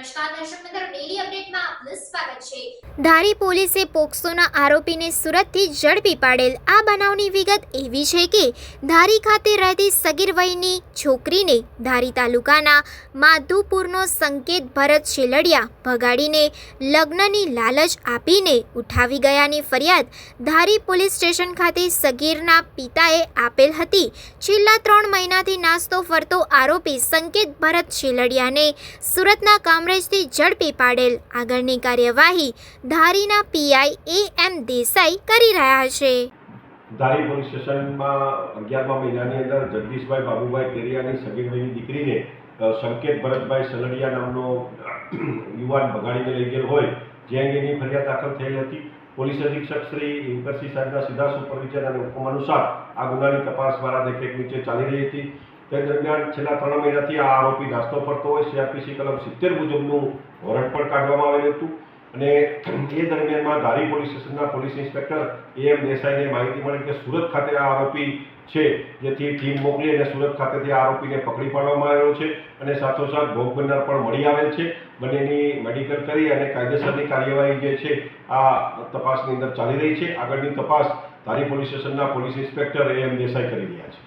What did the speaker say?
નમસ્કાર દર્શક મિત્રો ડેલી અપડેટ ધારી પોલીસે પોક્સોના આરોપીને સુરતથી ઝડપી પાડેલ આ બનાવની વિગત એવી છે કે ધારી ખાતે રહેતી સગીર વયની છોકરીને ધારી તાલુકાના માધુપુરનો સંકેત ભરત શેલડિયા ભગાડીને લગ્નની લાલચ આપીને ઉઠાવી ગયાની ફરિયાદ ધારી પોલીસ સ્ટેશન ખાતે સગીરના પિતાએ આપેલ હતી. છેલ્લા ત્રણ મહિનાથી નાસ્તો ફરતો આરોપી સંકેત ભરત શેલડિયાને સુરતના કામરેજથી ઝડપી પાડેલ આગળની કાર્યવાહી ધારીના પીઆઈ એ એમ દેસાઈ કરી રહ્યા છે. ધારી પોલીસ સ્ટેશનમાં અગિયારમા મહિનાની અંદર જગદીશભાઈ બાબુભાઈ કેરિયાની સગીરભાઈની દીકરીને સંકેત ભરતભાઈ સલડિયા નામનો યુવાન ભગાડીને લઈ ગયેલ હોય, જે અંગેની ફરિયાદ દાખલ થયેલ હતી. પોલીસ અધિક્ષક શ્રી ઇન્કરસિંહ સાહેબના સીધા સુપરવિચાર અને હુકમ અનુસાર આ ગુનાની તપાસ દ્વારા દેખરેખ નીચે ચાલી રહી હતી. તે દરમિયાન છેલ્લા ત્રણ મહિનાથી આ આરોપી નાસ્તો ફરતો હોય સીઆરપીસી કલમ સિત્તેર મુજબનું વોરંટ પણ કાઢવામાં આવેલું હતું. અને એ દરમિયાનમાં ધારી પોલીસ સ્ટેશનના પોલીસ ઇન્સ્પેક્ટર એ એમ દેસાઈને માહિતી મળી કે સુરત ખાતે આ આરોપી છે, જેથી ટીમ મોકલી અને સુરત ખાતેથી આ આરોપીને પકડી પાડવામાં આવ્યો છે અને સાથોસાથ ભોગ બનનાર પણ મળી આવેલ છે. બંનેની મેડિકલ કરી અને કાયદેસરની કાર્યવાહી જે છે, આ તપાસની અંદર ચાલી રહી છે. આગળની તપાસ ધારી પોલીસ સ્ટેશનના police inspector A M Desai કરી રહ્યા છે.